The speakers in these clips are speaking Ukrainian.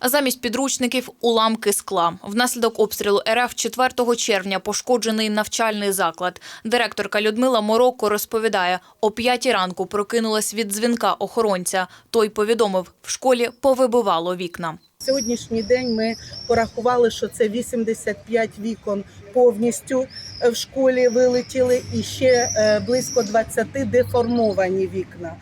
А замість підручників уламки скла. Внаслідок обстрілу РФ 4 червня пошкоджений навчальний заклад. Директорка Людмила Мороко розповідає, о 5 ранку прокинулась від дзвінка охоронця. Той повідомив, в школі повибивало вікна. Сьогоднішній день ми порахували, що це 85 вікон повністю е, в школі вилетіли, і ще е, близько 20 деформовані вікна.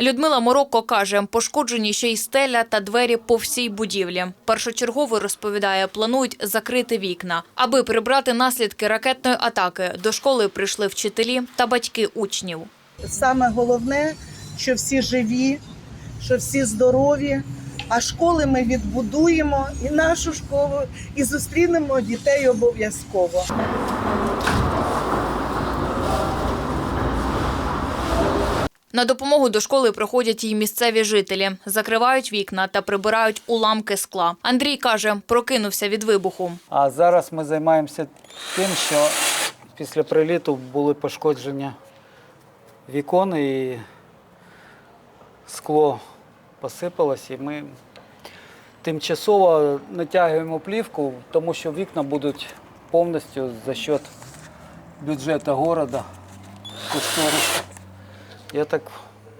Людмила Мороко каже, пошкоджені ще й стеля та двері по всій будівлі. Першочергово розповідає, планують закрити вікна, аби прибрати наслідки ракетної атаки. До школи прийшли вчителі та батьки учнів. Саме головне, що всі живі, що всі здорові. А школи ми відбудуємо і нашу школу, і зустрінемо дітей обов'язково. На допомогу до школи приходять і місцеві жителі, закривають вікна та прибирають уламки скла. Андрій каже, прокинувся від вибуху. А зараз ми займаємося тим, що після приліту були пошкодження вікон і скло посипалось, і ми тимчасово натягуємо плівку, тому що вікна будуть повністю за счет бюджету міста. Я так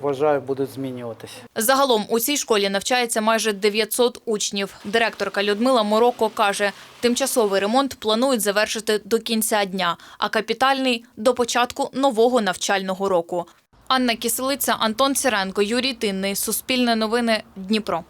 вважаю, будуть змінюватися. Загалом у цій школі навчається майже 900 учнів. Директорка Людмила Мороко каже, тимчасовий ремонт планують завершити до кінця дня, а капітальний – до початку нового навчального року. Анна Киселиця, Антон Сіренко, Юрій Тинний. Суспільне новини. Дніпро.